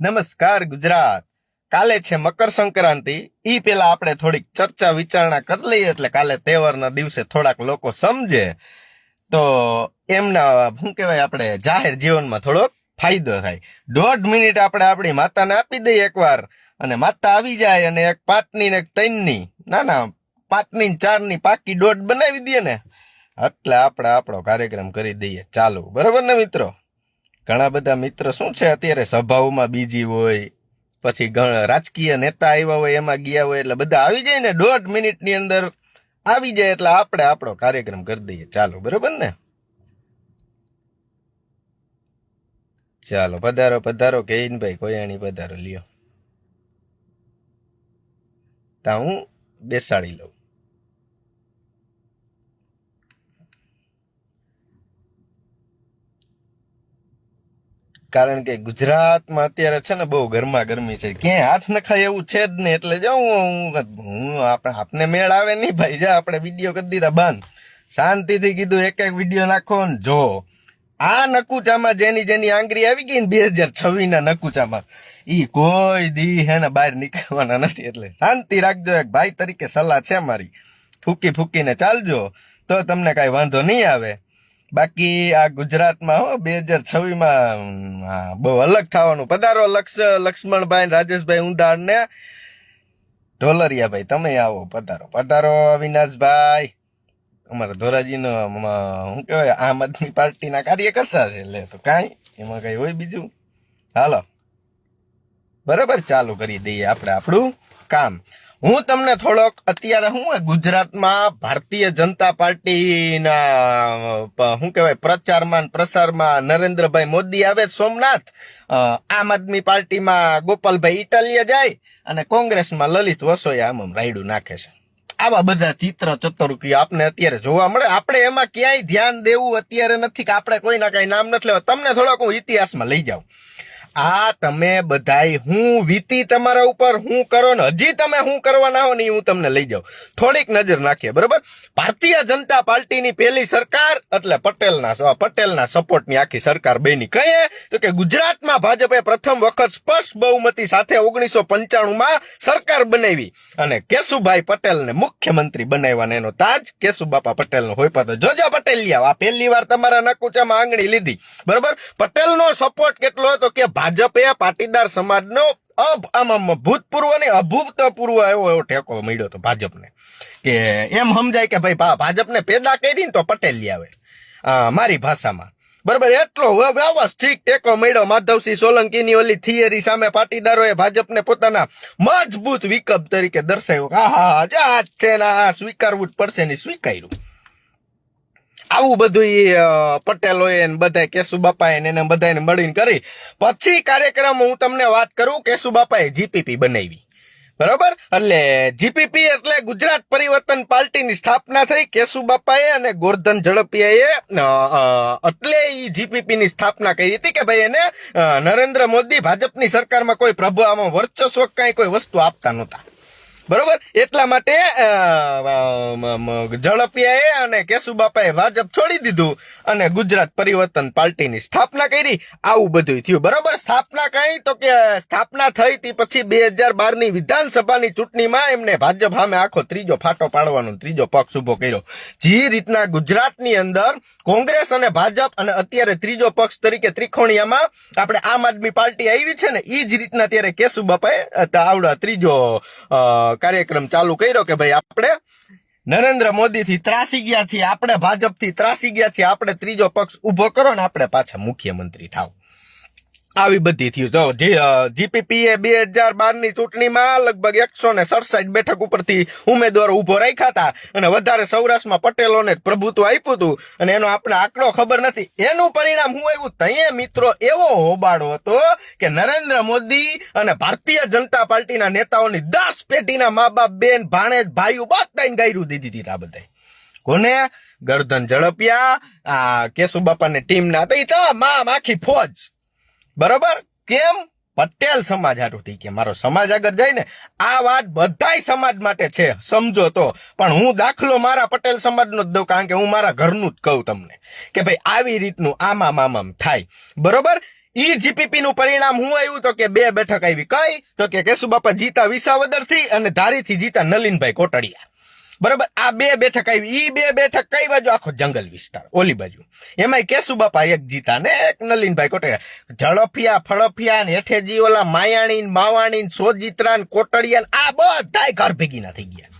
નમસ્કાર, ગુજરાત. કાલે છે મકર સંક્રાંતિ. ઈ પેલા આપણે થોડીક ચર્ચા વિચારણા કરી લઈએ એટલે કાલે તહેવારના દિવસે થોડાક લોકો સમજે. તો એમના શું કહેવાય, આપણે જાહેર જીવનમાં થોડોક ફાયદો થાય. દોઢ મિનિટ આપણે આપણી માતાને આપી દઈએ એકવાર અને માતા આવી જાય અને એક પાંચની ને એક ત્રણની ના ના પાંચની ચારની પાકી દોઢ બનાવી દઈએ ને. એટલે આપણે આપણો કાર્યક્રમ કરી દઈએ. ચાલુ. બરોબર ને મિત્રો? ઘણા બધા મિત્ર શું છે અત્યારે? સભાઓમાં બીજી હોય, પછી રાજકીય નેતા આવ્યા હોય, એમાં ગયા હોય, એટલે બધા આવી જાય ને? દોઢ મિનિટની અંદર આવી જાય, એટલે આપણે આપણો કાર્યક્રમ કરી દઈએ. ચાલો, બરોબર ને? ચાલો, પધારો પધારો ભાઈ કોયાણી પધારો, લ્યો. તા હું બેસાડી લઉં. કારણ કે ગુજરાતમાં અત્યારે છે ને બહુ ગરમા ગરમી છે. ક્યાંય હાથ નખાય એવું છે જ નહીં એટલે જો હું હું આપણે આપને મેળ આવે નહીં ભાઈ, જા આપણે વીડિયો કરી દીધા, બંધ. શાંતિથી કીધું, એક એક વીડિયો નાખો ને જો. આ નકુચામાં જેની જેની આંગળી આવી ગઈ ને બે હજાર છવ્વીસ ના નકુચામાં, ઈ કોઈ દી હે ને બહાર નીકળવાના નથી. એટલે શાંતિ રાખજો એક ભાઈ તરીકે સલાહ છે મારી. ફૂકી ફૂકીને ચાલજો. તો તમને કાંઈ વાંધો નહીં આવે. બાકી આ ગુજરાતમાં હો, બે હજાર છવ્વીસમાં બહુ અલગ થવાનું. પધારો લક્ષ, લક્ષ્મણભાઈ રાજેશભાઈ ઉંધાણ ને. ઢોલરિયાભાઈ, તમે આવો, પધારો. પધારો અવિનાશભાઈ. અમારા ધોરાજીનો શું કહેવાય, આમ આદમી પાર્ટીના કાર્યકર્તા છે. એટલે તો કાંઈ, એમાં કઈ હોય બીજું? હાલો. બરાબર, ચાલુ કરી દઈએ આપણે આપણું કામ. હું તમને થોડોક અત્યારે હું ગુજરાતમાં ભારતીય જનતા પાર્ટીના શું કહેવાય, પ્રચારમાં પ્રસારમાં નરેન્દ્રભાઈ મોદી આવે, સોમનાથ આમ આદમી પાર્ટીમાં ગોપાલભાઈ ઇટાલિયા જાય અને કોંગ્રેસમાં લલિત વસોયા આમ રાયડું નાખે છે. આવા બધા ચિત્ર ચતુર્કી આપને અત્યારે જોવા મળે. આપણે એમાં ક્યાંય ધ્યાન દેવું અત્યારે નથી કે આપણે કોઈના કઈ નામ નથી લેવા. તમને થોડોક હું ઇતિહાસમાં લઈ જાઉં. આ તમે બધાય હું વીતી તમારા ઉપર, હું કરો ને હજી તમે હું કરવાના હો ને હું તમને લઈ જાઉં. થોડીક નજર નાખીએ, બરોબર? ભારતીય જનતા પાર્ટીની પહેલી સરકાર, એટલે પટેલના પટેલના સપોર્ટની આખી સરકાર બની. કહીએ તો કે ગુજરાતમાં ભાજપે પ્રથમ વખત સ્પષ્ટ બહુમતી સાથે ઓગણીસો પંચાણુંમાં સરકાર બનાવી. અને કેશુભાઈ પટેલને મુખ્યમંત્રી બનાવવાનો એનો તાજ. કેશુબાપા પટેલનો હોય પાછો જોજો પટેલિયા, આ પહેલી વાર તમારા નકુચામાં આંગળી લીધી. બરોબર? પટેલનો સપોર્ટ કેટલો હતો કે ભાજપે પાટીદાર સમાજનો અબ આમ ભૂતપૂર્વ ને અભૂતપૂર્વ એવો એવો ટેકો મળ્યો હતો ભાજપને. કે એમ સમજાય કે ભાઈ ભાજપને પેદા કરી ને તો પટેલ લઈ આવે. મારી ભાષામાં. બરાબર, એટલો વ્યવસ્થિત ટેકો મળ્યો. માધવસિંહ સોલંકીની ઓલી થિયરી સામે પાટીદારોએ ભાજપને પોતાના મજબૂત વિકલ્પ તરીકે દર્શાવ્યો હા હા આ જ છે ને, આ સ્વીકારવું જ પડશે ને, સ્વીકાર્યું. આવું બધું પટેલોએ બધા કેશુબાપાએ એને બધાને મળીને કરી. પછી કાર્યક્રમ હું તમને વાત કરું કેશુબાપાએ જીપીપી બનાવી. બરોબર? એટલે જીપીપી એટલે ગુજરાત પરિવર્તન પાર્ટીની સ્થાપના થઈ. કેશુબાપાએ અને ગોરધન ઝડપિયાએ એટલે એ જીપીપીની સ્થાપના કરી હતી કે ભાઈ એને નરેન્દ્ર મોદી ભાજપની સરકારમાં કોઈ પ્રભુ આમાં વર્ચસ્વ કઈ કોઈ વસ્તુ આપતા નહોતા. બરોબર? એટલા માટે ઝડપિયાએ અને કેશુબાપાએ ભાજપ છોડી દીધું અને ગુજરાત પરિવર્તન પાર્ટીની સ્થાપના કરી. આવું બધું થયું. બરોબર? સ્થાપના કઈ? તો કે સ્થાપના થઈ તી પછી બે હજાર બારની વિધાનસભાની ચૂંટણીમાં એમને ભાજપ સામે આખો ત્રીજો ફાટો પાડવાનો ત્રીજો પક્ષ ઊભો કર્યો. જે રીતના ગુજરાતની અંદર કોંગ્રેસ અને ભાજપ અને અત્યારે ત્રીજો પક્ષ તરીકે ત્રિકોણિયામાં આપણે આમ આદમી પાર્ટી આવી છે ને એ જ રીતના અત્યારે કેશુબાપાએ આવડા ત્રીજો કાર્યક્રમ ચાલુ કર્યો કે ભાઈ આપણે નરેન્દ્ર મોદી થી ત્રાસી ગયા છીએ, આપણે ભાજપથી ત્રાસી ગયા છીએ, આપણે ત્રીજો પક્ષ ઊભો કરો ને આપણે પાછા મુખ્યમંત્રી થાવ. આવી બધી થયું. તો જીપીપી એ બે હજાર બારની ચૂંટણીમાં લગભગ એકસો ને સડસઠ બેઠક ઉપરથી ઉમેદવારો ઊભો રાખ્યા હતા. અને વધારે સૌરાષ્ટ્રમાં પટેલોને પ્રભુત્વ આપ્યું હતું. અને એનો આપણે આંકડો ખબર નથી. એનું પરિણામ હું આવ્યું તઈએ મિત્રો એવો હોબાળો હતો કે નરેન્દ્ર મોદી અને ભારતીય જનતા પાર્ટીના નેતાઓની દસ પેઢીના મા બાપ બેન, ભાણેજ, ભાઈઓ બધાને ગાયરું દીધી દીધા આ બધાય. કોને? ગરદન ઝડપ્યા. આ કેશુબાપાની ટીમ ના તો તમામ આખી ફોજ. બરોબર? કેમ? પટેલ સમાજ હારું થઈ કે મારો સમાજ આગળ જાય ને આ વાત બધાય સમાજ માટે છે. સમજો તો. પણ હું દાખલો મારા પટેલ સમાજનો જ દઉં કારણ કે હું મારા ઘરનું જ કહું તમને. કે ભાઈ, આવી રીતનું આમામ આમામ થાય. બરોબર? ઈ જીપીપી નું પરિણામ હું આવ્યું તો કે બે બેઠક આવી. કઈ? તો કે કેશુબાપા જીતા વિસાવદરથી અને ધારીથી જીતા નલિનભાઈ કોટડિયા. બરાબર? આ બે બેઠક આવી. ઈ બે બેઠક કઈ બાજુ? આખો જંગલ વિસ્તાર, ઓલી બાજુ. એમાંય કેશુબાપા એક જીતા ને એક નલિનભાઈ કોટડિયા ઝડફિયા, ફળફિયા ને હેઠેજી ઓલા માયાણી ને માવાણી ને સોજિત્રા ને કોટડિયા આ બધાય ઘર ભેગીના થઈ ગયા.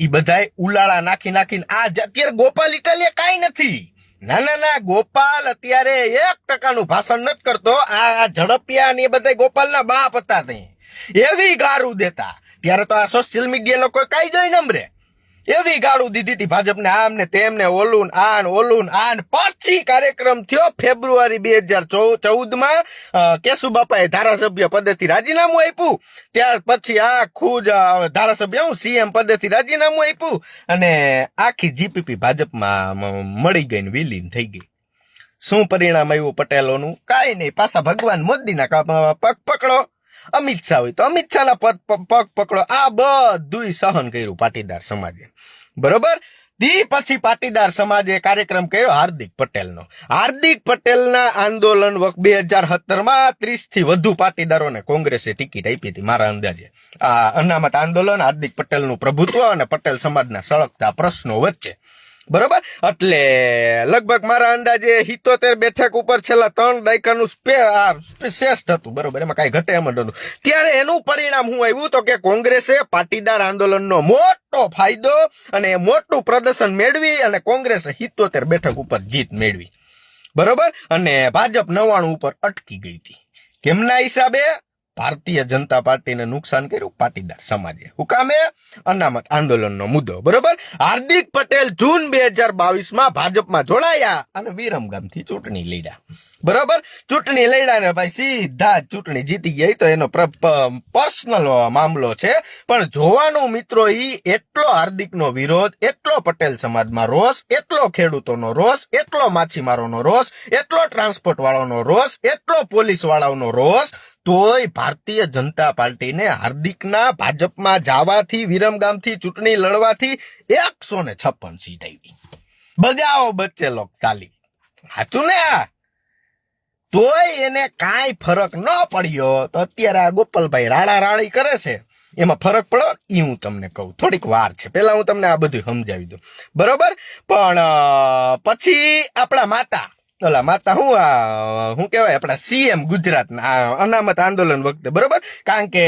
ઈ બધાય ઉલાળા નાખી નાખીને આ અત્યારે ગોપાલ ઇટાલિયા કાંઈ નથી. ના ના ના, ગોપાલ અત્યારે એક ટકાનું ભાષણ નથી કરતો. આ ઝડપિયા ને એ બધા ગોપાલના બાપ હતા તે. એવી ગારું દેતા. ત્યારે તો આ સોશિયલ મીડિયાનો કોઈ કાયદો નંબરે. એવી ગાળું દીધી હતી ભાજપને આમ ને તેમ ને ઓલું આન ઓલું આન. પછી કાર્યક્રમ થયો ફેબ્રુઆરી બે હજાર ચૌદમાં કેશુબાપાએ ધારાસભ્ય પદેથી રાજીનામું આપ્યું. ત્યાર પછી આખું જ ધારાસભ્ય, હું સીએમ પદેથી રાજીનામું આપ્યું. અને આખી જીપીપી ભાજપમાં મળી ગઈ ને વિલીન થઈ ગઈ. શું પરિણામ આવ્યું પટેલોનું? કાંઈ નહીં. પાછા ભગવાન મોદીના પગ પકડો. અમિત શાહ હોય તો અમિત શાહના પગ પકડો. આ બધું સહન કર્યું પાટીદાર સમાજે. બરોબર? દી પછી પાટીદાર સમાજે કાર્યક્રમ કર્યો હાર્દિક પટેલનો. હાર્દિક પટેલના આંદોલન વખત બે હજાર સત્તરમાં ત્રીસથી વધુ પાટીદારોને કોંગ્રેસે ટિકિટ આપી હતી મારા અંદાજે. આ અનામત આંદોલન હાર્દિક પટેલનું પ્રભુત્વ અને પટેલ સમાજના સળગતા પ્રશ્નો વચ્ચે. બરોબર? એટલે લગભગ મારા અંદાજે હિતોતેર બેઠક ઉપર છેલ્લા ત્રણ દાયકાનું શ્રેષ્ઠ હતું, બરોબર? એમાં કાંઈ ઘટે એમ નતું ત્યારે એનું પરિણામ શું આવ્યું તો કે કોંગ્રેસે પાટીદાર આંદોલનનો મોટો ફાયદો અને મોટું પ્રદર્શન મેળવી અને કોંગ્રેસે હિતોતેર બેઠક ઉપર જીત મેળવી. બરોબર? અને ભાજપ નવાણું ઉપર અટકી ગઈ હતી. કેમના હિસાબે? ભારતીય જનતા પાર્ટીને નુકસાન કર્યું પાટીદાર સમાજે. હુકામે અનામત આંદોલનનો મુદ્દો, બરોબર? હાર્દિક પટેલ જૂન બે હજાર બાવીસમાં ભાજપમાં જોડાયા અને વિરમગામથી ચૂંટણી લડ્યા. બરોબર? ચૂંટણી લડ્યા ને ભાઈ સીધા ચૂંટણી જીતી ગઈ તો એનો પર્સનલ મામલો છે. પણ જોવાનું મિત્રો ઈ, એટલો હાર્દિકનો વિરોધ, એટલો પટેલ સમાજમાં રોષ, એટલો ખેડૂતોનો રોષ, એટલો માછીમારોનો રોષ, એટલો ટ્રાન્સપોર્ટ વાળાનો રોષ, એટલો પોલીસ વાળાનો રોષ તોય ભારતીય જનતા પાર્ટીને હાર્દિકના ભાજપમાં જવાથી, વિરમગામથી, ચૂંટણી લડવાથી એકસો ને છપ્પન સીટ આવી. બજાવો બચ્ચે લોક ચાલી સાચું ને આ? તોય એને કાંઈ ફરક ન પડ્યો તો અત્યારે આ ગોપાલભાઈ રાડા રાડી કરે છે. એમાં ફરક પડો એ હું તમને કહું. થોડીક વાર છે. પેલા હું તમને આ બધું સમજાવી દઉં. બરોબર? પણ પછી આપણા માતા ઓલા માતા હું આ શું કહેવાય આપણા સીએમ ગુજરાતના અનામત આંદોલન વખતે, બરોબર? કારણ કે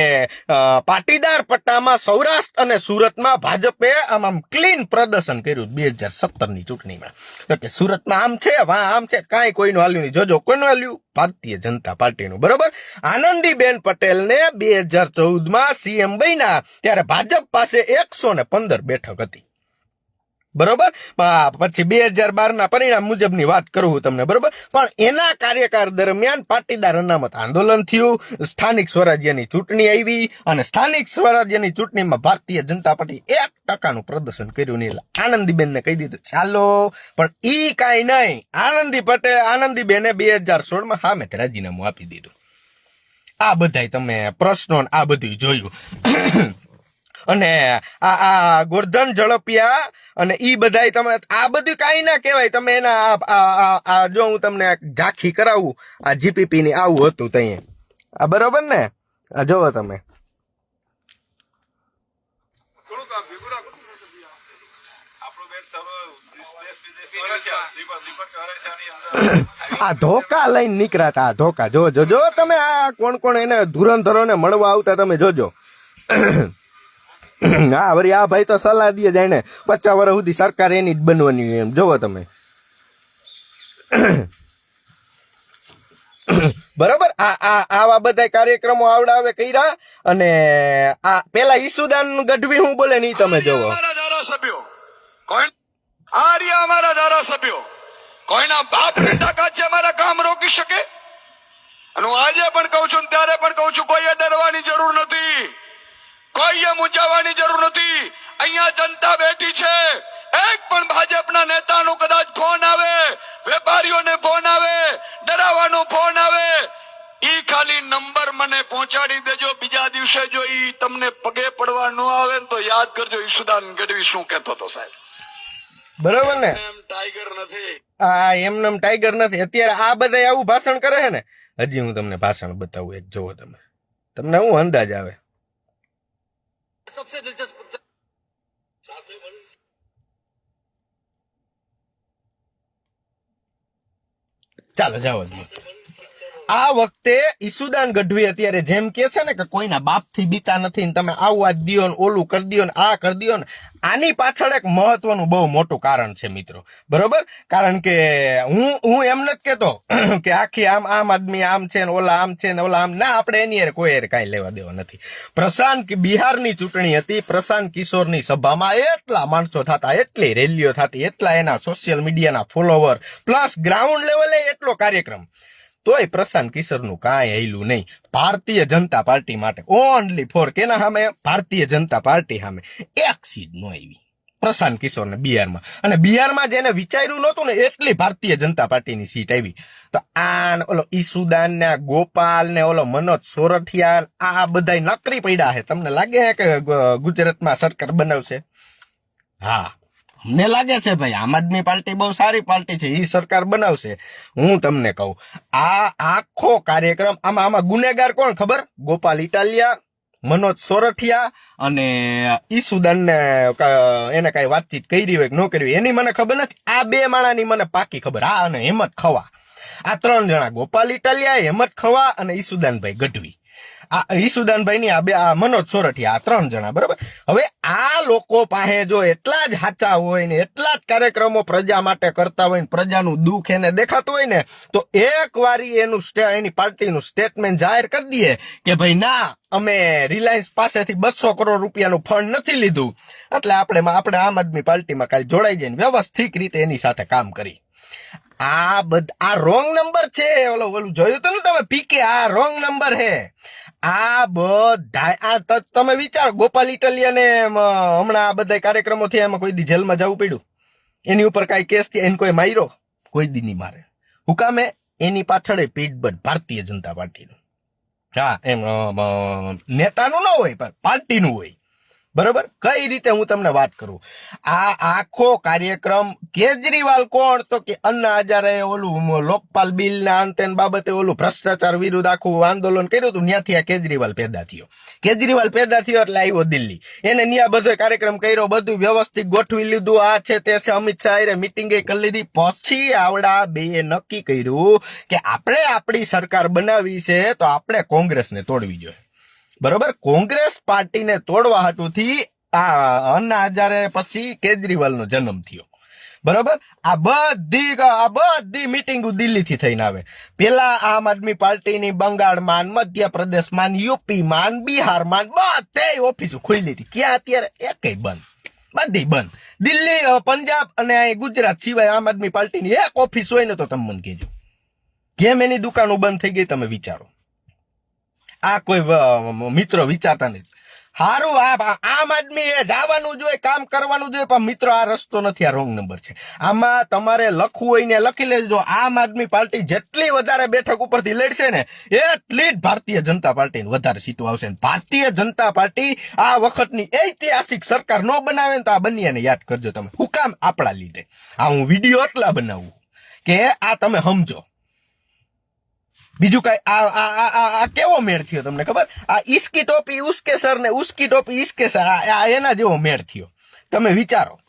પાટીદાર પટ્ટામાં સૌરાષ્ટ્ર અને સુરતમાં ભાજપે આમ આમ ક્લીન પ્રદર્શન કર્યું બે હજાર સત્તરની ચૂંટણીમાં. તો કે સુરતમાં આમ છે, વા આમ છે, કાંઈ કોઈનું હાલ્યું નહીં. જોજો કોઈનું હાલ્યું? ભારતીય જનતા પાર્ટીનું, બરોબર? આનંદીબેન પટેલને બે હજાર ચૌદમાં સીએમ બન્યા, ત્યારે ભાજપ પાસે એકસો ને પંદર બેઠક હતી. બરોબર? પછી બે હજાર બાર ના પરિણામ મુજબની વાત કરું હું તમને, બરોબર? પણ એના કાર્યકાળ દરમિયાન પાટીદાર અનામત આંદોલન થયું, સ્થાનિક સ્વરાજ્યની ચૂંટણી આવી અને સ્થાનિક સ્વરાજ્યની ચૂંટણીમાં ભારતીય જનતા પાર્ટી એક ટકાનું પ્રદર્શન કર્યું નહીં આનંદીબેનને કહી દીધું, ચાલો. પણ ઈ કાંઈ નહીં, આનંદી પટેલ, આનંદીબેને બે હજાર સોળમાં મેં રાજીનામું આપી દીધું. આ બધાય તમે પ્રશ્નો આ બધું જોયું. અને આ આ ગોરધન ઝડપિયા અને ઈ બધાય તમે આ બધું કાંઈ ના કહેવાય. તમે એના આ- જો હું તમને ઝાંખી કરાવું આ જીપીપી ની આવું હતું તઈ. આ બરોબર ને? આ જોવો તમે. આ ને ધોકા લઈને નીકળ્યા આ ધોકા. જો જો જો તમે આ કોણ કોણ એને ધુરંધરોને મળવા આવતા તમે જોજો. હા વળી આ ભાઈ તો સલાહ દે જાણે. પચાસ વર્ષ સુધી સરકાર એની જ બનવાની એમ. જોવો તમે. બરાબર? આ આ આવા બધા કાર્યક્રમો આવડાવે કર્યા અને આ પેલા ઈસુદાન ગઢવી હું બોલે નહીં તમે જોવો. ધારાસભ્યો. કોઈ આ રહ્યા અમારા ધારાસભ્યો. કોઈના બાપ તાકાત છે અમારા કામ રોકી શકે? અને હું આજે પણ કહું છું ને ત્યારે પણ કહું છું કોઈએ ડરવાની જરૂર નથી. કોઈએ મૂંઝાવાની જરૂર નથી. અહીંયા જનતા બેઠી છે. એક પણ ભાજપના નેતાનો કદાચ ફોન આવે વેપારીઓને ફોન આવે ડરાવવાનો ફોન આવે. ઈ ખાલી નંબર મને પહોંચાડી દેજો બીજા દિવસે જો ઈ તમને પગે પડવા ન આવે તો યાદ કરજો ઈશુદાન ગઢવી શું કહેતો હતો સાહેબ? બરાબર ને? એમ ટાઈગર નથી. આ એમનેમ ટાઈગર નથી. અત્યારે આ બધા આવું ભાષણ કરે છે ને? હજી હું તમને ભાષણ બતાવું એક જોવો તમે. તમને હું અંદાજ આવે? सबसे दिलचस्प ચાલો જાઓ દો આ વખતે ઈસુદાન ગઢવી અત્યારે જેમ કે છે ને કે કોઈના બાપથી બીતા નથી ને તમે આવું આ દિયો ને ઓલું કરી દો ને આ કરી દો ને, આની પાછળ એક મહત્વનું બહુ મોટું કારણ છે મિત્રો. બરોબર? કારણ કે હું હું એમ નથી કેતો કે આખી આમ આમ આદમી આમ છે ને ઓલા આમ છે ને ઓલા આમ, ના, આપણે એની હારે કોઈ હારે કાંઈ લેવા દેવા નથી. પ્રશાંત બિહારની ચૂંટણી હતી, પ્રશાંત કિશોરની સભામાં એટલા માણસો થતા, એટલી રેલીઓ થતી, એટલા એના સોશિયલ મીડિયાના ફોલોવર પ્લસ ગ્રાઉન્ડ લેવલે એટલો કાર્યક્રમ. તોય પ્રશાંત કિશોરનું કાંઈ હેલું નહીં. ભારતીય જનતા પાર્ટી માટે ઓનલી ફોર કેના સામે? ભારતીય જનતા પાર્ટી સામે. એક સીટ નો આવી. પ્રશાંત કિશોરને બિહારમાં. અને બિહારમાં જેને વિચાર્યું નહોતું ને એટલી ભારતીય જનતા પાર્ટીની સીટ આવી. તો આ ઓલો ઈસુદાન ને ગોપાલ ને, ઓલો મનોજ સોરઠિયા આ બધા નકરી પડ્યા છે. તમને લાગે છે કે ગુજરાતમાં સરકાર બનાવશે? હા. અમને લાગે છે ભાઈ, આમ આદમી પાર્ટી બહુ સારી પાર્ટી છે એ સરકાર બનાવશે. હું તમને કહું, આ આખો કાર્યક્રમ, આમાં આમાં ગુનેગાર કોણ ખબર? ગોપાલ ઇટાલિયા, મનોજ સોરઠિયા અને ઈસુદાન ને એને કઈ વાતચીત કરી હોય કે ન કરી હોય, એની મને ખબર નથી. આ બે માણાની મને પાકી ખબર, આ અને હેમત ખવા. આ ત્રણ જણા ગોપાલ ઇટાલિયા હેમત ખવા અને ઈસુદાનભાઈ ગઢવી. આ ઈસુદાનભાઈ ની આ બે, આ મનોજ સોરઠિયા, આ ત્રણ જણા, બરાબર? હવે આ લોકો પાસે જો એટલા જ હાચા હોય ને, એટલા જ કાર્યક્રમો પ્રજા માટે કરતા હોય ને, પ્રજાનું દુઃખ એને દેખાતું હોય ને, તો એક વારી એનું એની પાર્ટીનું સ્ટેટમેન્ટ જાહેર કરી દઈએ કે ભાઈ, ના, અમે રિલાયન્સ પાસેથી બસો કરોડ રૂપિયાનું ફંડ નથી લીધું. એટલે આપણે આપણે આમ આદમી પાર્ટીમાં કાલે જોડાઈ જઈને વ્યવસ્થિત રીતે એની સાથે કામ કરી. આ બધ, આ રોંગ નંબર છે, ઓલો, ઓલું જોયું તો ને તમે? પીકે આ રોંગ નંબર હે. આ બધા આ તમે વિચારો, ગોપાલ ઇટલિયાને હમણાં આ બધા કાર્યક્રમો થયા એમાં કોઈ દી જેલમાં જવું પડ્યું. એની ઉપર કાંઈ કેસ થયા, એને કોઈ માર્યો? કોઈ દી નહીં મારે. હુકામે એની પાછળ એ પીઠબળ ભારતીય જનતા પાર્ટીનું. હા, એમ નેતાનું ન હોય, પણ પાર્ટીનું હોય. બરોબર? કઈ રીતે હું તમને વાત કરું? આ આખો કાર્યક્રમ કેજરીવાલ કોણ? તો કે અન્ના હજારે ઓલું લોકપાલ બિલ ના અંતે બાબતે ઓલું ભ્રષ્ટાચાર વિરુદ્ધ આખું આંદોલન કર્યું હતું, ત્યાંથી આ કેજરીવાલ પેદા થયો. કેજરીવાલ પેદા થયો એટલે આવ્યો દિલ્હી. એને ન્યા બધો કાર્યક્રમ કર્યો, બધું વ્યવસ્થિત ગોઠવી લીધું. આ છે તે છે અમિત શાહ મિટિંગે કરી લીધી. પછી આવડા બે નક્કી કર્યું કે આપણે આપણી સરકાર બનાવી છે તો આપણે કોંગ્રેસને તોડવી જોઈએ. બરોબર? કોંગ્રેસ પાર્ટીને તોડવા હતુંથી આ અન્ના હજારે પછી કેજરીવાલનો જન્મ થયો. બરોબર? આ બધી આ બધી મિટિંગો દિલ્હીથી થઈને આવે. પેલા આમ આદમી પાર્ટીની બંગાળમાં મધ્યપ્રદેશમાં યુપીમાં બિહારમાં બધે ઓફિસો ખુલી હતી ક્યાં અત્યારે? એકેય બંધ. બધી બંધ. દિલ્હી પંજાબ અને ગુજરાત સિવાય આમ આદમી પાર્ટીની એક ઓફિસ હોય ને તો તમે મને કહેજો. કેમ એની દુકાનો બંધ થઈ ગઈ તમે વિચારો. આ કોઈ મિત્ર વિચારતા નથી આ- આમ આદમી એ જવાનું જોઈએ કામ કરવાનું જોઈએ પણ મિત્રો, આ રસ્તો નથી, આ રોંગ નંબર છે. આમાં તમારે લખવું હોય ને લખી લેજો. આમ આદમી પાર્ટી જેટલી વધારે બેઠક ઉપરથી લડશે ને, એટલી જ ભારતીય જનતા પાર્ટીને વધારે સીટો આવશે. ભારતીય જનતા પાર્ટી આ વખતની ઐતિહાસિક સરકાર ન બનાવે ને તો આ બંનેને યાદ કરજો તમે. હું કામ આપણા લીધે. આ હું વીડિયો એટલા બનાવું કે આ તમે સમજો. બીજું કઈ, આ આ, આ- કેવો મેળ થયો તમને ખબર? આ ઈસકી ટોપી ઉસકે સર ને ઉસકી ટોપી ઈસકે સર, આ એના જેવો મેળ થયો. તમે વિચારો,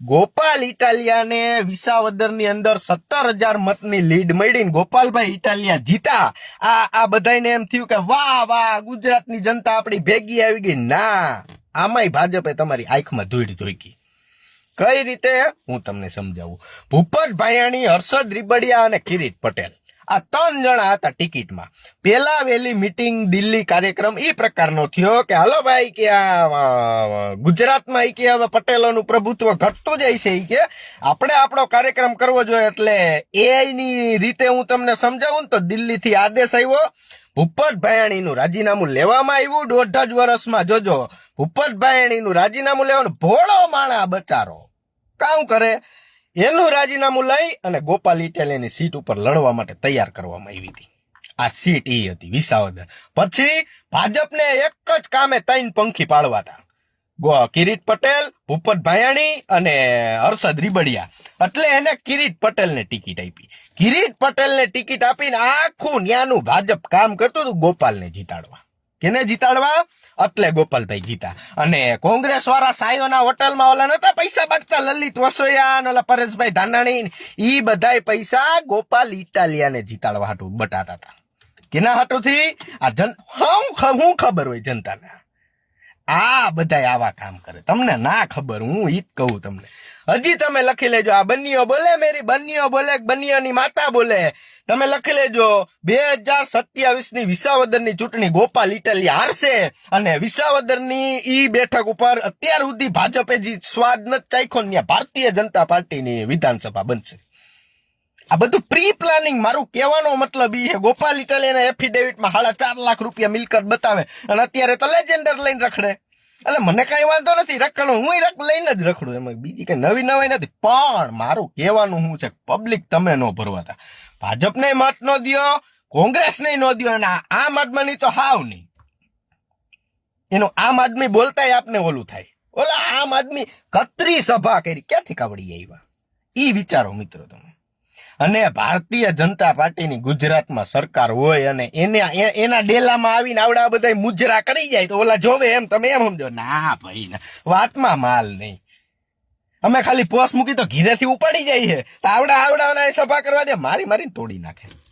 ગોપાલ ઇટાલિયાને વિસાવદરની અંદર સત્તર હજાર મતની લીડ મળીને ગોપાલભાઈ ઇટાલિયા જીતા. આ આ બધાને એમ થયું કે વાહ વાહ, ગુજરાતની જનતા આપણી ભેગી આવી ગઈ. ના, આમાંય ભાજપે તમારી આંખમાં ધૂળ ધોઈકી. કઈ રીતે? હું તમને સમજાવું. ભૂપત ભાયાણી હર્ષદ રીબડિયા અને કિરીટ પટેલ. આ ત્રણ જણા હતા ટિકિટમાં. પેલા વેલી મીટિંગ દિલ્હી કાર્યક્રમ એ પ્રકારનો થયો કે, હાલો ભાઈ, કે આ ગુજરાતમાં કે હવે પટેલોનું પ્રભુત્વ ઘટતું જાય છે કે, આપણે આપણો કાર્યક્રમ કરવો જોઈએ એટલે એઆઈની રીતે હું તમને સમજાવું તો દિલ્હીથી આદેશ આવ્યો ભૂપત ભાયાણીનું રાજીનામું લેવામાં આવ્યું દોઢ જ વર્ષમાં. જોજો, ભૂપત ભાયાણીનું રાજીનામું લેવાનું ભોળો માણા બચારો. કામ કરે? એનું રાજીનામું લઈ અને ગોપાલ ઇટાલિયાની સીટ ઉપર લડવા માટે તૈયાર કરવામાં આવી હતી. આ સીટ એ હતી વિસાવદર. પછી ભાજપને એક જ કામે ત્રણ પંખી પાડવા હતા કિરીટ પટેલ, ભૂપત ભાયાણી અને હર્ષદ રીબડિયા. એટલે એને કિરીટ પટેલને ટિકિટ આપી. કિરીટ પટેલને ટિકિટ આપીને આખું ન્યાનું ભાજપ કામ કરતું હતું ગોપાલને જીતાડવા. કેને જીતાડવા? એટલે ગોપાલભાઈ જીતા. અને કોંગ્રેસ વાળા સાયોના હોટલમાં ઓલા નતા પૈસા બાંટતા લલિત વસોયા અને ઓલા પરેશભાઈ ધાનાણી ઈ બધાય પૈસા ગોપાલ ઇટાલિયાને જીતાડવા હાટું બટાતા હતા. કેના હાટુથી? આ જન હું હું ખબર હોય જનતાને. આ બધાય આવા કામ કરે. તમને ના ખબર, હું ઈ જ કહું તમને. હજી તમે લખી લેજો, આ બન્નીઓ બોલે મેરી, બન્નીઓ બોલે, બન્નીઓની માતા બોલે. તમે લખી લેજો બે હજાર સત્યાવીસની વિસાવદરની ચૂંટણી ગોપાલ ઇટલી હારશે અને વિસાવદરની ઈ બેઠક ઉપર અત્યાર સુધી ભાજપે જે સ્વાદ ન ચાખ્યો ભારતીય જનતા પાર્ટીની વિધાનસભા બનશે. આ બધું પ્રી પ્લાનિંગ મારું કહેવાનો મતલબ એ છે. ગોપાલ ઇટાલિયાના એફિડેવિટમાં સાડા ચાર લાખ રૂપિયા મિલકત બતાવે. અને અત્યારે તો લેજેન્ડર લઈને રખડે. એટલે મને કઈ વાંધો નથી, રખડું. હું રખ, લઈને જ રખડું. એમાં બીજી કઈ નવી નવાઈ નથી. પણ મારું કહેવાનું શું છે? પબ્લિક તમે ન ભરવાતા. ભાજપને મત નો દ્યો, કોંગ્રેસને ન દ્યો, અને આમ આદમીની તો હાવ નહીં. એનું આમ આદમી બોલતાય આપને ઓલું થાય. ઓલા આમ આદમી કતરી સભા કરી. ક્યાંથી કાવડી આવ્યા? એ વિચારો મિત્રો તમે. અને ભારતીય જનતા પાર્ટીની ગુજરાતમાં સરકાર હોય અને એને એના ડેલામાં આવીને આવડા બધા મુજરા કરી જાય તો ઓલા જોવે એમ. તમે એમ સમજો, ના ભાઈ, ના. વાતમાં માલ નહીં. અમે ખાલી પોસ મૂકી તો ઘીરેથી ઉપાડી જાય તો આવડા આવડા સભા કરવા દે. મારી મારીને તોડી નાખે.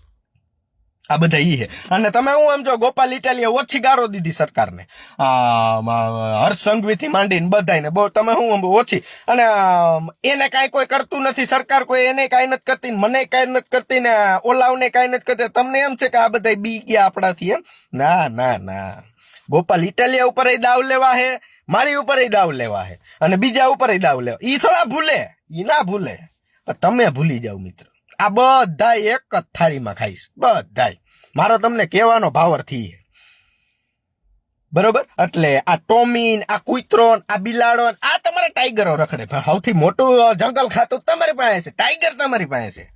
આ બધા ઈ છે. અને તમે હું સમજો ગોપાલ ઇટાલીએ ઓછી ગાળો દીધી સરકારને. હર્ષ સંઘવીથી માંડીને બધાને બહુ તમે હું ઓછી. અને એને કાંઈ કોઈ કરતું નથી. સરકાર કોઈ એને કાંઈ નથી કરતી મને કાંઈ નથી કરતી ને ઓલાવને કાંઈ નથી કરતી. તમને એમ છે કે આ બધા બી ગયા આપણાથી એમ? ના ના ના. ગોપાલ ઇટાલિયા ઉપર એ દાવ લેવા હે, મારી ઉપર એ દાવ લેવા હે. અને બીજા ઉપર એ દાવ લેવા. ઈ થોડા ભૂલે. ઈ ના ભૂલે. તમે ભૂલી જાવ મિત્ર. આ બધા એક જ થાળીમાં ખાઈશ. બધાય. મારો તમને કહેવાનો ભાવરથી છે. બરોબર? એટલે આ ટોમીન, આ કુતરોન, આ બિલાડો આ તમારા ટાઈગરો રખડે. સૌથી મોટું જંગલ ખાતું તમારી પાસે છે. ટાઈગર તમારી પાસે છે.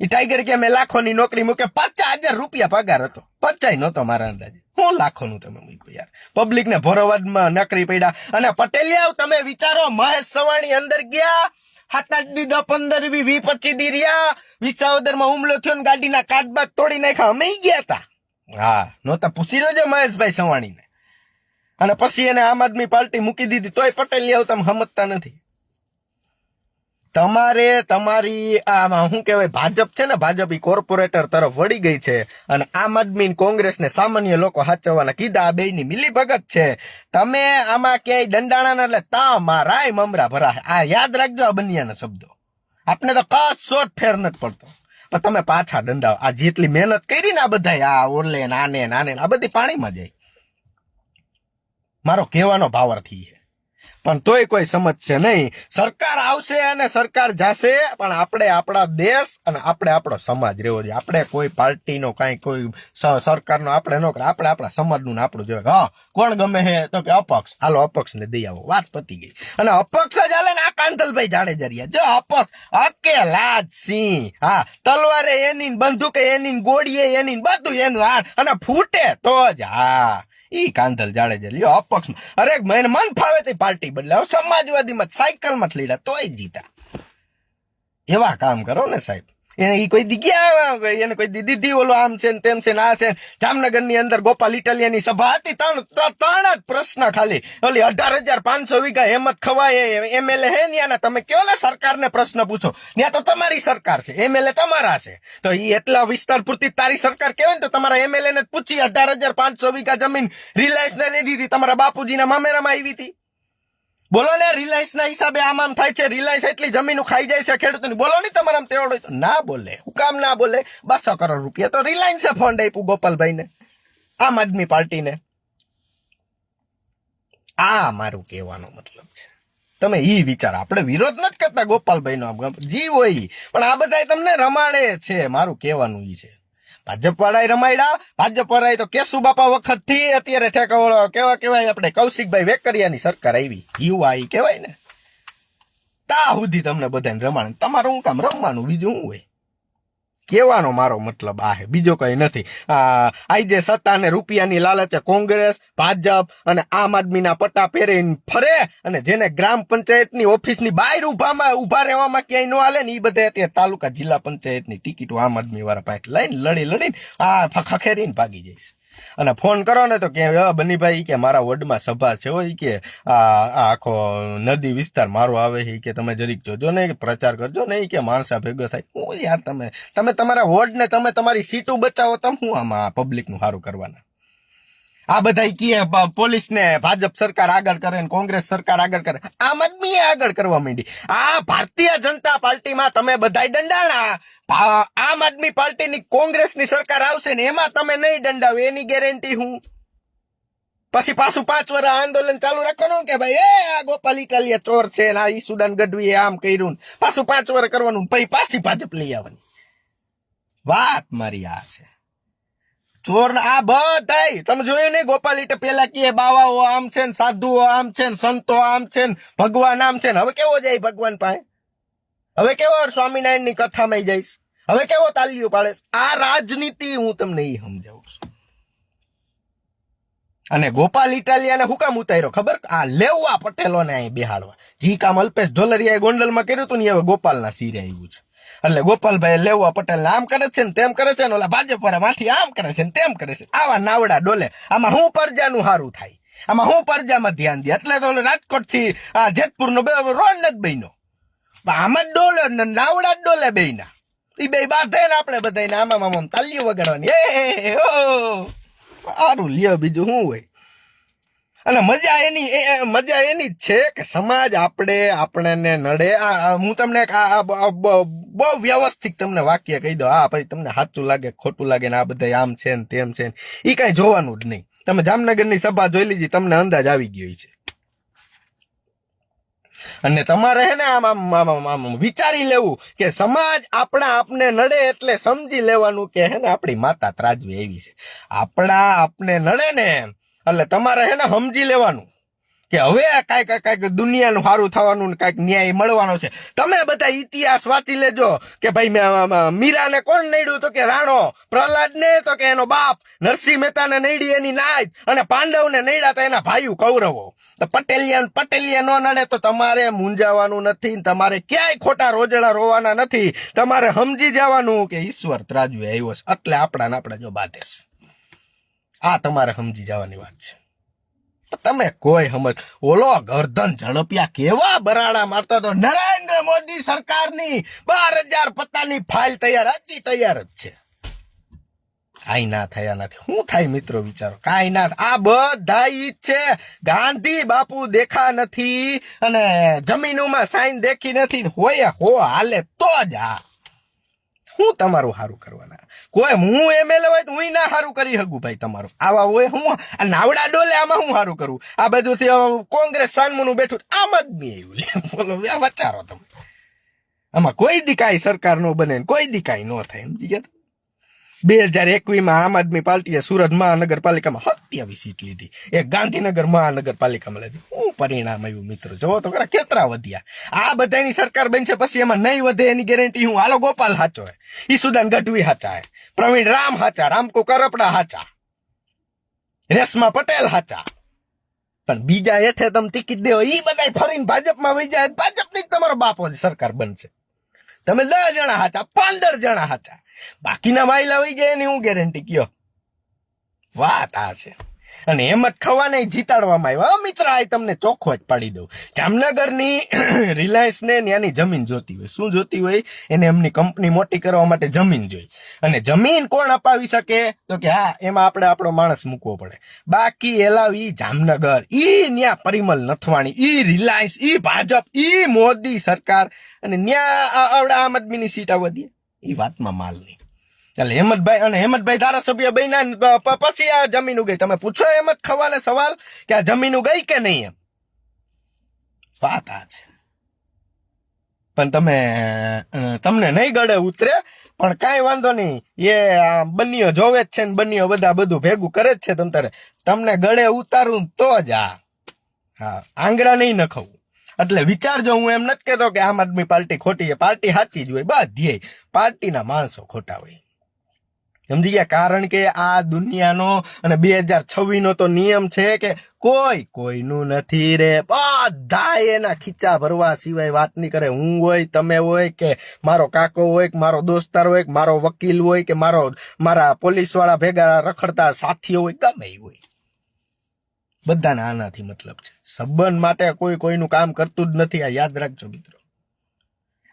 એ ટાઈગર કે મેં લાખોની નોકરી મૂકે, પચાસ હજાર રૂપિયા પગાર હતો. પચાય નતો મારા અંદાજે. હું લાખોનું તમે મૂક્યું યાર. પબ્લિક ને ભરોવાદમાં નકરી પડ્યા. અને પટેલિયા તમે વિચારો, મહેશ સવાણી અંદર ગયા આઠ દી પંદર વી વી પચીસ દી રહ્યા. વિસાવદરમાં હુમલો થયો ને ગાડીના કાચબાગ તોડી નાખ્યા. અમે ગયા હતા હા, નહોતા પૂછી લેજો મહેશભાઈ સવાણીને. અને પછી એને આમ આદમી પાર્ટી મૂકી દીધી. તોય પટેલિયા તમે સમજતા નથી. તમારે તમારી આમાં શું કહેવાય, ભાજપ છે ને, ભાજપ ઈ કોર્પોરેટર તરફ વળી ગઈ છે અને આમ આદમી કોંગ્રેસને સામાન્ય લોકો હાચવવાના કીધા, આ બેયની મિલી ભગત છે. તમે આમાં ક્યાંય દંડાણા એટલે તમારાય મમરા ભરા આ યાદ રાખજો આ બનિયાના શબ્દો. આપને તો કશો ફેર નથી પડતો. પણ તમે પાછા દંડાવો. આ જેટલી મહેનત કરી ને આ બધા આ ઓરલે આને આને આ બધી પાણીમાં જાય. મારો કહેવાનો ભાવરથી છે. પણ તોય કોઈ સમજશે નહીં. સરકાર આવશે અને સરકાર જાશે, પણ આપણે આપણા દેશ અને આપણે આપણો સમાજ રહેવો જોઈએ. આપણે કોઈ પાર્ટીનો કાંઈ કોઈ સરકારનો આપણે ન કરે આપણે આપણા સમાજનું ને આપણું જોઈએ. હા, કોણ ગમે છે તો કે અપક્ષ. હાલો અપક્ષ ને દઈ આવો. વાત પતી ગઈ. અને અપક્ષ જ હાલે ને આ કાંતલભાઈ જાડેજા રહ્યા જો અપક્ષ અકેલા જ સિંહ હા, તલવારે એની બંદૂકે એની ગોળીએ એની બધું એનું હા અને ફૂટે તો જ હા ઈ કાંધલ જાડેજા, લ્યો અપક્ષ અરે મને મન ફાવે તે પાર્ટી બદલે. હવે સમાજવાદીમાં સાયકલમાં લીધા તોય જીતા. એવા કામ કરો ને સાહેબ. એને એ કોઈ દી ગયા એને કોઈ દી દીધી ઓલો આમ છે ને તેમ છે ને આ છે જામનગર જામનગરની અંદર ગોપાલ ઇટાલિયાની સભા હતી, ત્રણ ત્રણ જ પ્રશ્ન ખાલી. ઓલી અઢાર હજાર પાંચસો વીઘા હેમત ખવાય એમએલએ હે ન્યાના તમે કયો ને સરકારને પ્રશ્ન પૂછો? ત્યાં તો તમારી સરકાર છે એમએલએ તમારા છે. તો એ એટલા વિસ્તાર પૂરતી તારી સરકાર કહેવાય ને તો તમારા એમએલએ ને પૂછી, અઢાર હજાર પાંચસો વીઘા જમીન રિલાયન્સ ને દીધી, તમારા બાપુજીના મામેરામાં આવી હતી. બોલો ને રિલાયન્સ ના હિસાબે આમ આમ થાય છે રિલાયન્સ એટલી જમીન ખાઈ જાય છે ખેડૂતોની. બોલો ને તમારા તેવડો ના બોલે, હું કામ ના બોલે. બસો કરોડ રૂપિયા તો રિલાયન્સે ફંડ આપ્યું ગોપાલભાઈ ને આમ આદમી પાર્ટીને. આ મારું કહેવાનો મતલબ છે. તમે ઈ વિચાર, આપણે વિરોધ નથી કરતા ગોપાલભાઈ નો જીવ હોય. પણ આ બધા તમને રમાડે છે, મારું કહેવાનું ઈ છે. ભાજપ વાળા રમાયડા ભાજપ વાળા તો કેશુ બાપા વખતથી અત્યારે ઠેકા કેવા કેવાય આપણે કૌશિકભાઈ વેકરિયાની સરકાર આવી. યુવા કેવાય ને તા સુધી તમને બધાને રમાણ તમારું કામ રમવાનું, બીજું શું હોય? કહેવાનો મારો મતલબ આ છે. બીજો કંઈ નથી. આ આજે સત્તા અને રૂપિયાની લાલચે કોંગ્રેસ, ભાજપ અને આમ આદમીના પટ્ટા પહેરીને ફરે અને જેને ગ્રામ પંચાયતની ઓફિસની બહાર ઉભામાં, ઊભા રહેવામાં ક્યાંય ન હાલે ને એ બધા અત્યારે તાલુકા જિલ્લા પંચાયતની ટિકિટો આમ આદમી વાળા પાસે લઈને લડી લડીને આ ખખેરીને ભાગી જઈશ અને ફોન કરો ને તો કે બનીભાઈ કે મારા વોર્ડમાં સભા છે હોય કે આ આખો નદી વિસ્તાર મારો આવે છે કે તમે જરીક જોજો ને પ્રચાર કરજો ને કે માણસા ભેગો થાય. હું યાર, તમે તમે તમારા વોર્ડ ને તમે તમારી સીટો બચાવો, તમે શું આમાં પબ્લિકનું સારું કરવાના? આ બધા કીએ પોલીસ ને ભાજપ સરકાર આગળ કરે ને કોંગ્રેસ સરકાર આગળ કરે. આમ આદમી આગળ કરવા માંડી. આ ભારતીય જનતા પાર્ટીમાં તમે બધા દંડાણા. આમ આદમી પાર્ટીની કોંગ્રેસની સરકાર આવશે ને એમાં તમે નહીં દંડાવો, એની ગેરંટી હું. પછી પાછું પાંચ વર્ષ આંદોલન ચાલુ રાખવાનું કે ભાઈ, એ, આ ગોપાલ ઇટાલિયા ચોર છે આ ઈસુદાન ગઢવીએ આમ કર્યું પાછું પાંચ વર્ષ કરવાનું પછી પાછી ભાજપ લઈ આવવાની. વાત મારી આ છે. ચોર આ બધાય. તમે જોયું નહીં? ગોપાલ ઇટે પેલા કે બાવાઓ આમ છે ને, સાધુઓ આમ છે ને, સંતો આમ છે ને, ભગવાન આમ છે ને. હવે કેવો જાય ભગવાન પાસે? હવે કેવો સ્વામિનારાયણની કથામાં જઈશ? હવે કેવો તાલીઓ પાડે આ રાજનીતિ હું તમને એ સમજાવું છું. અને ગોપાલ ઇટાલિયાને હું કામ ઉતાર્યો, ખબર? આ લેવા પટેલોને અહીં બિહાડવા. જી કામ અલ્પેશ ઢોલરિયાએ ગોંડલમાં કર્યું હતું ને હવે ગોપાલના સિરે આવ્યું છે. એટલે ગોપાલભાઈ લેવા પટેલ આમ કરે છે ને તેમ કરે છે ને ઓલા ભાજપ વાળા માંથી આમ કરે છે ને તેમ કરે છે. આવા નાવડા ડોલે. આમાં હું પરજાનું સારું થાય? આમાં હું પરજામાં ધ્યાન દે? એટલે તો રાજકોટથી જેતપુર નો રોડ નથી બન્યો. આમાં જ ડોલે નાવડા જ ડોલે બેના એ બે બાધે ને આપણે બધાને આમાં આમ તાલીઓ વગાડવાની. એ ઓ. સારું લ્યો બીજું શું હોય? અને મજા એની, એ- મજા એની જ છે કે સમાજ આપણે, આપણને નડે. આ આ, હું તમને આ- આ આ બહુ વ્યવસ્થિત તમને વાક્ય કહી દો હા, ભાઈ, તમને સાચું લાગે, ખોટું લાગે ને આ બધા આમ છે ને તેમ છે ને. એ કાંઈ જોવાનું જ નહીં. તમે જામનગરની સભા જોઈ લીધી, તમને અંદાજ આવી ગયો છે. અને તમારે હે ને આમ આમ આમ આમ આમ વિચારી લેવું કે સમાજ આપણા આપને નડે એટલે સમજી લેવાનું કે હે ને આપણી માતા ત્રાજવી એવી છે. આપણા આપને નડે ને એટલે તમારે હે ને સમજી લેવાનું કે હવે કાંઈક કાંઈક દુનિયાનું સારું થવાનું ને કાંઈક ન્યાય મળવાનો છે. તમે બધા ઇતિહાસ વાંચી લેજો કે ભાઈ મીરાને કોણ નડ્યું તો કે રાણો પ્રહલાદ ને તો કે એનો બાપ, નરસિંહ મહેતાને નડી એની નાય અને પાંડવને નડ્યા તો એના ભાઈઓ કૌરવો. તો પટેલિયા પટેલિયા નો નડે તો તમારે મૂંઝાવાનું નથી તમારે ક્યાંય ખોટા રોજડા રોવાના નથી. તમારે સમજી જવાનું કે ઈશ્વર ત્રાજવે આવ્યો છે. એટલે આપણા ને આપણે જો બાધે છે. આ તમારે સમજી જવાની વાત છે. તમે કોઈ સમજ ઓલો ગરદન ઝડપિયા કેવા બરાડા મારતો તો નરેન્દ્ર મોદી સરકારની બાર હજાર પત્તાની ફાઇલ તૈયાર, હજી તૈયાર જ છે. કાંઈ ના થયા નથી. શું થાય મિત્રો વિચારો? કાંઈ ના આ બધા ઈ છે. ગાંધી બાપુ દેખા નથી અને જમીનોમાં સાઈન દેખી નથી. હોય હો હાલે તો જ આ. હું તમારું સારું કરવાના? કોઈ હું એમએલએ હોય તો હું ના સારું કરી શકું ભાઈ તમારું. આવા હોય હું આ નાવડા ડોલે આમાં હું સારું કરું? આ બધુંથી કોંગ્રેસ સાનમુનું બેઠું આમ જ નહીં આવ્યું. બોલો, આ વિચારો તમે. આમાં કોઈ દી કાંઈ સરકાર નો બને કોઈ દી કાંઈ ન થાય. સમજી ગયા? બે હજાર એકવીસમાં આમ આદમી પાર્ટીએ સુરત મહાનગરપાલિકામાં સત્યાવીસ સીટ લીધી. એક ગાંધીનગર મહાનગરપાલિકામાં લીધી. શું પરિણામ આવ્યું મિત્રો? જોવો તો ખરા કેતરા વધ્યા. આ બધાની સરકાર બનશે પછી એમાં નહીં વધે એની ગેરંટી હું હાલો ગોપાલ હાચો હે ઈસુદાન ગઢવી હાચા હે પ્રવીણ રામ હાચા. રામકો કરપડા હાચા. રેશમા પટેલ હાચા. પણ બીજા હેઠે તમે ટિકિટ દેવો. ઈ બધા ફરીને ભાજપમાં વહી જાય. ભાજપની જ તમારો બાપો સરકાર બનશે. તમે દસ જણા હાચા, પંદર જણા હાચા. બાકીના માયલા આવી જાય એની હું ગેરંટી કયો? વાત આ છે. અને એમ જ ખવાને જીતાડવામાં આવ્યો. મિત્ર, આ તમને ચોખ્ખો જ પાડી દઉં. જામનગરની રિલાયન્સ ને ત્યાંની જમીન જોતી હોય. શું જોતી હોય? એને એમની કંપની મોટી કરવા માટે જમીન જોઈ. અને જમીન કોણ અપાવી શકે? તો કે હા, એમાં આપણે આપણો માણસ મૂકવો પડે. બાકી એલાવી જામનગર. ઈ ન્યા પરિમલ નથવાણી, ઈ રિલાયન્સ, ઈ ભાજપ, ઈ મોદી સરકાર. અને ન્યા આવડા આમ આદમીની સીટ આવવા દે. ઈ વાતમાં માલ નહીં. ચાલ, હેમંતભાઈ અને હેમંતભાઈ ધારાસભ્ય બન્યા પછી આ જમીન ગઈ તમે પૂછો હેમંત ખવાને સવાલ કે આ જમીન ગઈ કે નહીં એમ? વાત આ છે. પણ તમે તમને નહીં ગળે ઉતરે, પણ કાંઈ વાંધો નહીં. એ બંનીઓ જોવે જ છે ને બંનીઓ બધા બધું ભેગું કરે જ છે તમ તમને ગળે ઉતારું તો જ આ. હા, આંગળા નહીં નખવું. એટલે વિચારજો હું એમ નથી કહેતો કે આમ આદમી પાર્ટી ખોટી છે, પાર્ટી સાચી જ હોય, બધી પાર્ટીના માણસો ખોટા હોય. સમજી ગયા? કારણ કે આ દુનિયાનો અને બે હજાર છવ્વીસનો તો નિયમ છે કે કોઈ કોઈનું નથી રે. બધા એના ખીચા ભરવા સિવાય વાત નહીં કરે. હું હોય, તમે હોય કે મારો કાકો હોય કે મારો દોસ્તાર હોય કે મારો વકીલ હોય કે મારો, મારા પોલીસવાળા ભેગા રખડતા સાથીઓ હોય, ગમે હોય. બધાને આનાથી મતલબ છે. સંબંધ માટે કોઈ કોઈનું કામ કરતું જ નથી, આ યાદ રાખજો મિત્રો.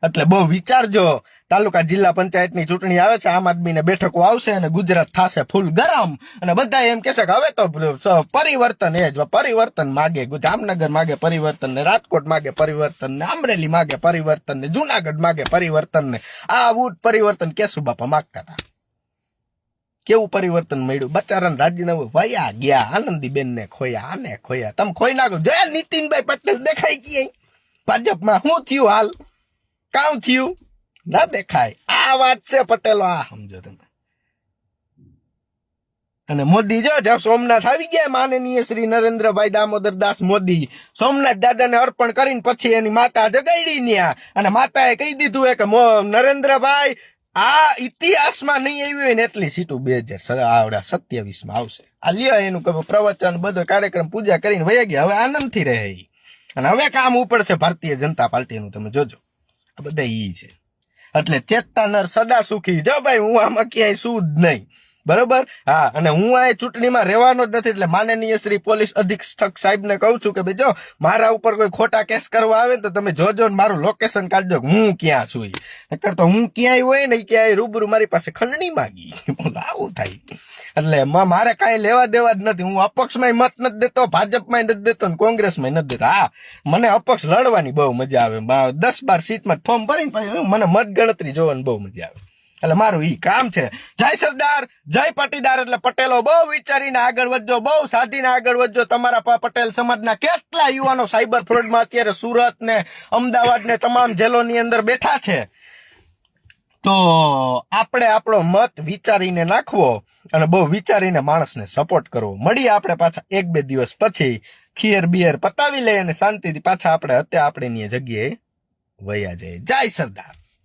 એટલે બહુ વિચારજો તાલુકા જિલ્લા પંચાયતની ચૂંટણી આવે છે, આમ આદમીને બેઠકો આવશે અને ગુજરાત થશે ફૂલ ગરમ. અને બધા એમ કહેશે કે હવે તો પરિવર્તન એ જ પરિવર્તન માગે જામનગર માગે પરિવર્તન ને રાજકોટ માગે પરિવર્તન ને, અમરેલી માગે પરિવર્તન ને, જુનાગઢ માગે પરિવર્તન ને. આ પરિવર્તન કેશુ બાપા, માગતા હતા? કેવું પરિવર્તન મળ્યું? બચારાને રાજીનામું વયા ગયા આનંદીબેન ખોયા, આને ખોયા. તમે ખોઈ નાખો. જોયા નીતિનભાઈ પટેલ દેખાય ક્યાંય ભાજપમાં શું થયું હાલ? કામ થયું? ના દેખાય. આ વાત છે પટેલો, આ સમજો તમે. અને મોદી જો, જ્યાં સોમનાથ આવી ગયા, માનનીય શ્રી નરેન્દ્રભાઈ દામોદર દાસ મોદી, સોમનાથ દાદાને અર્પણ કરીને પછી એની માતા જગાડી ન્યા. અને માતાએ કહી દીધું કે નરેન્દ્રભાઈ આ ઇતિહાસમાં નહીં આવી હોય ને એટલી સીટું બે હજાર આવડા સત્યાવીસમાં આવશે. આ લ્યો એનું કહ્યું પ્રવચન, બધો કાર્યક્રમ, પૂજા કરીને વયા ગયા. હવે આનંદથી રહે. અને હવે કામ ઉપડશે ભારતીય જનતા પાર્ટીનું, તમે જોજો. આ બધા ઈ છે. એટલે ચેતતા નર સદા સુખી જો ભાઈ, હું આમાં ક્યાંય શું જ નહીં. બરોબર? હા, અને હું આ ચૂંટણીમાં રહેવાનો જ નથી એટલે માનનીય શ્રી પોલીસ અધિક્ષક સાહેબને કહું છું કે ભાઈ જો મારા ઉપર કોઈ ખોટા કેસ કરવા આવે તો તમે જોજો ને મારું લોકેશન કાઢજો હું ક્યાં છું. નકર તો હું ક્યાંય હોય ને ક્યાંય રૂબરૂ મારી પાસે ખંડણી માગી. આવું થાય. એટલે મારે કાંઈ લેવા દેવા જ નથી. હું અપક્ષમાં મત નથી દેતો ભાજપમાં નથી દેતો ને કોંગ્રેસમાં નથી દેતો. હા, મને અપક્ષ લડવાની બહુ મજા આવે. દસ બાર સીટમાં ફોર્મ ભરીને પછી મને મત ગણતરી જોવાની બહુ મજા આવે. એટલે મારું ઈ કામ છે. જય સરદાર, જય પાટીદાર એટલે પટેલો બહુ વિચારીને આગળ વધજો, બહુ સાધીને આગળ વધજો. તમારા પટેલ સમાજના કેટલા યુવાનો સાયબર ફ્રોડમાં અત્યારે સુરત ને અમદાવાદ ને તમામ જેલોની અંદર બેઠા છે. તો આપણે આપણો મત વિચારીને નાખવો અને બહુ વિચારીને માણસને સપોર્ટ કરવો. મળીએ આપણે પાછા એક બે દિવસ પછી. ખીયર બિયર પતાવી લઈએ અને શાંતિથી પાછા આપણે અત્યારે આપણે જગ્યાએ વયા જઈએ. જય સરદાર.